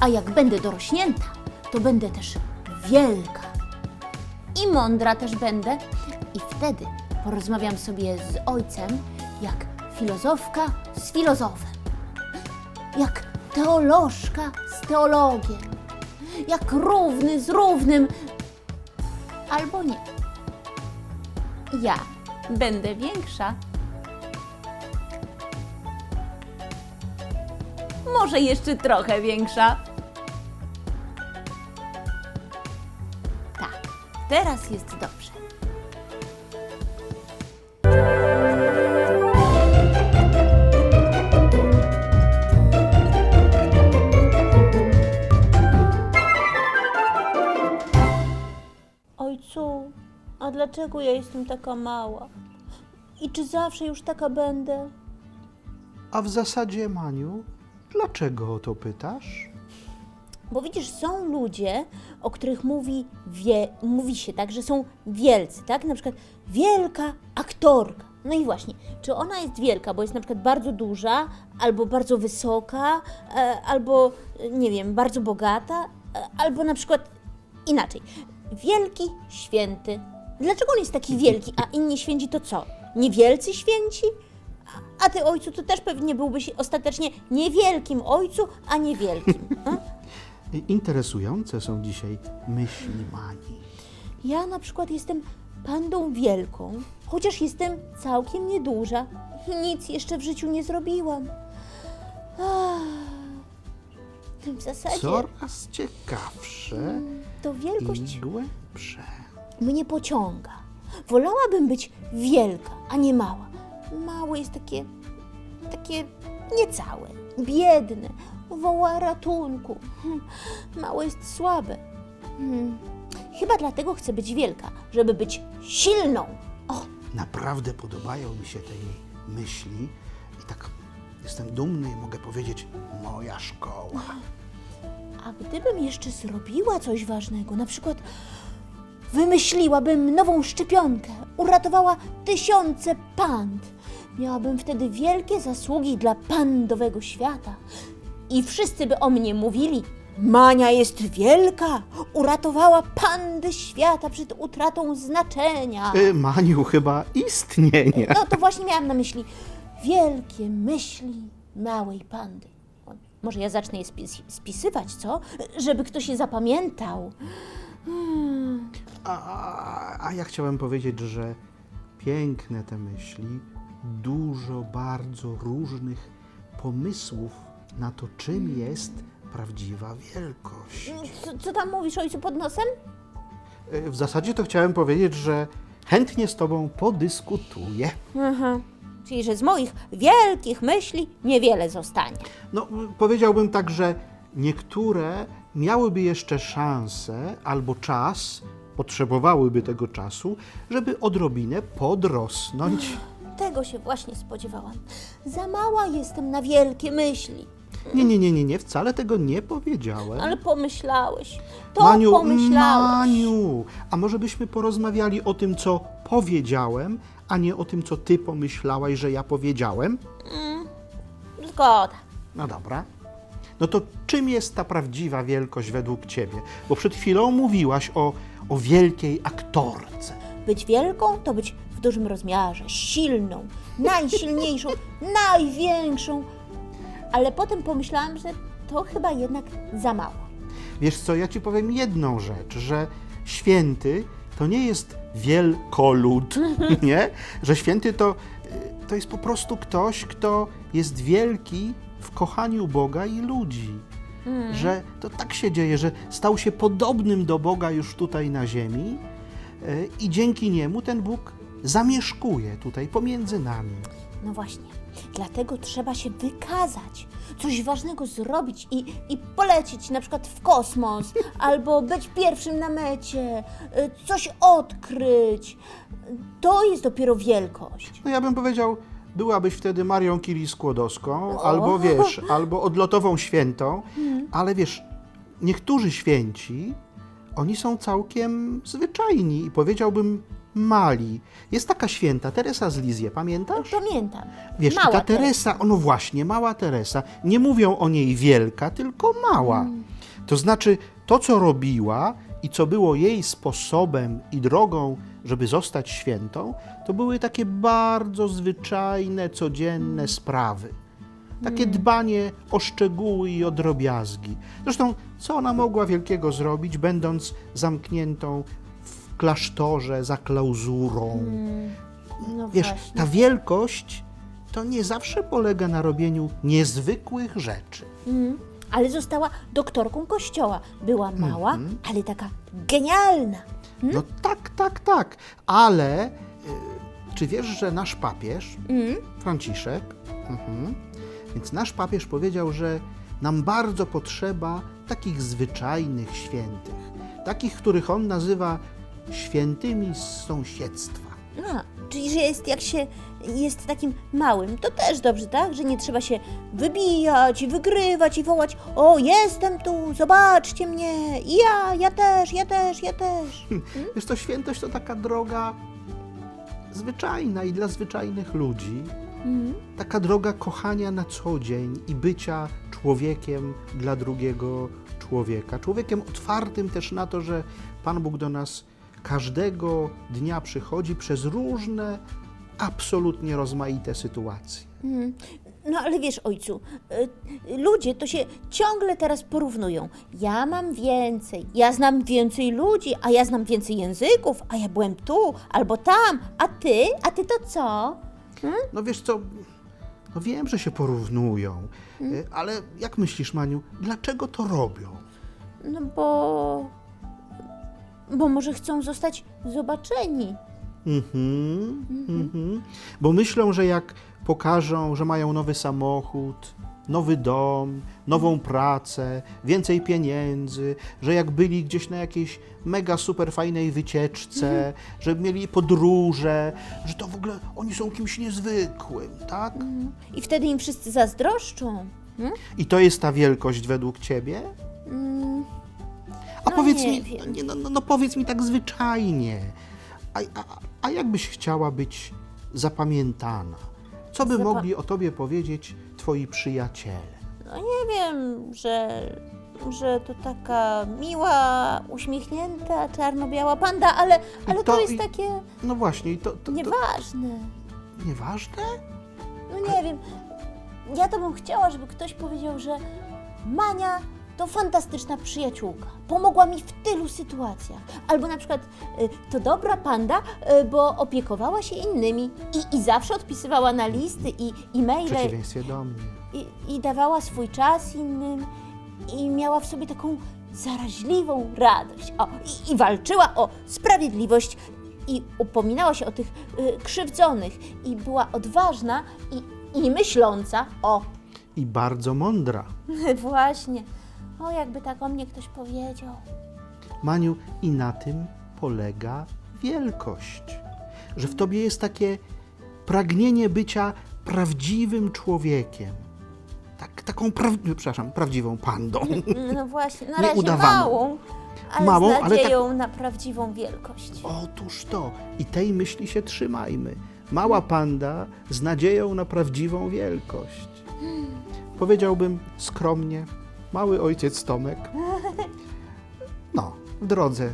A jak będę dorośnięta, to będę też wielka. I mądra też będę. I wtedy porozmawiam sobie z ojcem jak filozofka z filozofem. Jak teolożka z teologiem. Jak równy z równym. Albo nie. Ja będę większa. Może jeszcze trochę większa. Teraz jest dobrze. Ojcu, a dlaczego ja jestem taka mała? I czy zawsze już taka będę? A w zasadzie, Maniu, dlaczego o to pytasz? Bo widzisz, są ludzie, o których mówi, wie, mówi się tak, że są wielcy, tak? Na przykład wielka aktorka. No i właśnie, czy ona jest wielka, bo jest na przykład bardzo duża, albo bardzo wysoka, e, albo nie wiem, bardzo bogata, e, albo na przykład inaczej. Wielki święty. Dlaczego on jest taki wielki, a inni święci to co? Niewielcy święci? A- ty, ojcu, to też pewnie byłbyś ostatecznie niewielkim ojcu, a niewielkim. Interesujące są dzisiaj myśli Mani. Ja na przykład jestem pandą wielką, chociaż jestem całkiem nieduża i nic jeszcze w życiu nie zrobiłam. Ach, w zasadzie Coraz ciekawsze to wielkość i głębsze. mnie pociąga. Wolałabym być wielka, a nie mała. Małe jest takie, takie niecałe, biedne, woła ratunku. Hm, Małe jest słabe. Hmm. Chyba dlatego chcę być wielka, żeby być silną. O, Naprawdę podobają mi się tej myśli i tak jestem dumny i mogę powiedzieć moja szkoła. A gdybym jeszcze zrobiła coś ważnego, na przykład wymyśliłabym nową szczepionkę, uratowała tysiące pand, miałabym wtedy wielkie zasługi dla pandowego świata. I wszyscy by o mnie mówili: Mania jest wielka, uratowała pandy świata przed utratą znaczenia. Y, Maniu chyba istnienie. No to właśnie miałam na myśli wielkie myśli małej pandy. O, Może ja zacznę je spis- spisywać, co? Żeby ktoś je zapamiętał. Hmm. A, a, a ja chciałem powiedzieć, że piękne te myśli, dużo bardzo różnych pomysłów na to, czym jest prawdziwa wielkość. Co, co tam mówisz, ojcu, pod nosem? Y, W zasadzie to chciałem powiedzieć, że chętnie z Tobą podyskutuję. Aha. Czyli, że z moich wielkich myśli niewiele zostanie. No, powiedziałbym tak, że niektóre miałyby jeszcze szansę albo czas, potrzebowałyby tego czasu, żeby odrobinę podrosnąć. Tego się właśnie spodziewałam. Za mała jestem na wielkie myśli. Nie, nie, nie, nie, nie, wcale tego nie powiedziałem. Ale pomyślałeś. To Maniu, pomyślałeś. Maniu, a może byśmy porozmawiali o tym, co powiedziałem, a nie o tym, co ty pomyślałaś, że ja powiedziałem? Zgoda. No dobra. No to czym jest ta prawdziwa wielkość według ciebie? Bo przed chwilą mówiłaś o, o wielkiej aktorce. Być wielką to być dużym rozmiarze, silną, najsilniejszą, największą. Ale potem pomyślałam, że to chyba jednak za mało. Wiesz co, ja ci powiem jedną rzecz, że święty to nie jest wielkolud, nie? Że święty to, to jest po prostu ktoś, kto jest wielki w kochaniu Boga i ludzi. Że to tak się dzieje, że stał się podobnym do Boga już tutaj na ziemi y, i dzięki niemu ten Bóg zamieszkuje tutaj pomiędzy nami. No właśnie, dlatego trzeba się wykazać, coś ważnego zrobić i, i polecieć na przykład w kosmos, albo być pierwszym na mecie, y, coś odkryć. To jest dopiero wielkość. No ja bym powiedział, byłabyś wtedy Marią Curie-Skłodowską, albo wiesz, albo odlotową świętą, ale wiesz, niektórzy święci, oni są całkiem zwyczajni i powiedziałbym mali. Jest taka święta, Teresa z Lizie, pamiętasz? Pamiętam. Wiesz, Mała ta Teresa. Teresa, no właśnie, mała Teresa, nie mówią o niej wielka, tylko mała. Mm. To znaczy, to co robiła i co było jej sposobem i drogą, żeby zostać świętą, to były takie bardzo zwyczajne, codzienne sprawy. Takie Mm. dbanie o szczegóły i o drobiazgi. Zresztą, co ona mogła wielkiego zrobić, będąc zamkniętą w klasztorze za klauzurą? No Wiesz, właśnie. ta wielkość to nie zawsze polega na robieniu niezwykłych rzeczy. Mhm. Ale została doktorką kościoła. Była mała, Mhm. ale taka genialna. No tak, tak, tak. Ale y, czy wiesz, że nasz papież, Mhm. Franciszek, mhm, więc nasz papież powiedział, że nam bardzo potrzeba takich zwyczajnych świętych, takich, których on nazywa świętymi z sąsiedztwa. A, czyli, że jest, jak się jest takim małym, to też dobrze, tak? Że nie trzeba się wybijać i wygrywać i wołać o, jestem tu, zobaczcie mnie, i ja, ja też, ja też, ja też. Wiesz, to świętość to taka droga zwyczajna i dla zwyczajnych ludzi. Taka droga kochania na co dzień i bycia człowiekiem dla drugiego człowieka. Człowiekiem otwartym też na to, że Pan Bóg do nas każdego dnia przychodzi przez różne, absolutnie rozmaite sytuacje. No ale wiesz, ojcu, y, ludzie to się ciągle teraz porównują. Ja mam więcej, ja znam więcej ludzi, a ja znam więcej języków, a ja byłem tu albo tam, a ty, a ty to co? No wiesz co, no wiem, że się porównują, y, ale jak myślisz, Maniu, dlaczego to robią? No bo. Bo może chcą zostać zobaczeni. Mhm, mhm. Bo myślą, że jak pokażą, że mają nowy samochód, nowy dom, nową pracę, więcej pieniędzy, że jak byli gdzieś na jakiejś mega super fajnej wycieczce, że mieli podróże, że to w ogóle oni są kimś niezwykłym, tak? I wtedy im wszyscy zazdroszczą. I to jest ta wielkość według ciebie? A No powiedz nie mi, wiem. nie, no, no, no powiedz mi tak zwyczajnie, a, a, a jakbyś chciała być zapamiętana? Co by Zapa- mogli o tobie powiedzieć twoi przyjaciele? no nie wiem, że. Że to taka miła, uśmiechnięta, czarno-biała panda, ale, ale to, to jest takie No właśnie, i to, to, to nieważne. nieważne? No nie wiem. Ja to bym chciała, żeby ktoś powiedział, że Mania to fantastyczna przyjaciółka. Pomogła mi w tylu sytuacjach. Albo na przykład y, to dobra panda, y, bo opiekowała się innymi i, i zawsze odpisywała na listy i W e-maile przeciwieństwie do mnie. i, i dawała swój czas innym i miała w sobie taką zaraźliwą radość. O, i, i walczyła o sprawiedliwość i upominała się o tych y, krzywdzonych i była odważna i, i myśląca. O, I bardzo mądra. właśnie. O, jakby tak o mnie ktoś powiedział. Maniu, i na tym polega wielkość. Że w tobie jest takie pragnienie bycia prawdziwym człowiekiem. Tak, taką, pra, przepraszam, prawdziwą pandą. No właśnie, na razie małą, ale Małą, z ale tak- nadzieją na prawdziwą wielkość. Otóż to. I tej myśli się trzymajmy. Mała panda z nadzieją na prawdziwą wielkość. Powiedziałbym skromnie, mały ojciec Tomek. No, w drodze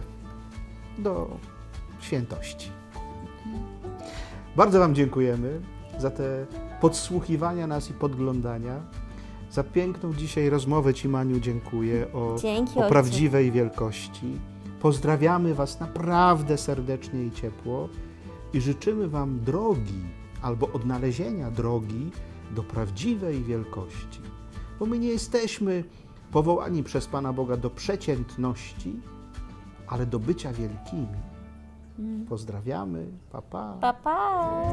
do świętości. Bardzo Wam dziękujemy za te podsłuchiwania nas i podglądania. Za piękną dzisiaj rozmowę Ci, Maniu, dziękuję o, Dzięki, o prawdziwej wielkości. Pozdrawiamy Was naprawdę serdecznie i ciepło i życzymy Wam drogi albo odnalezienia drogi do prawdziwej wielkości. Bo my nie jesteśmy powołani przez Pana Boga do przeciętności, ale do bycia wielkimi. Pozdrawiamy, pa pa. Pa, pa.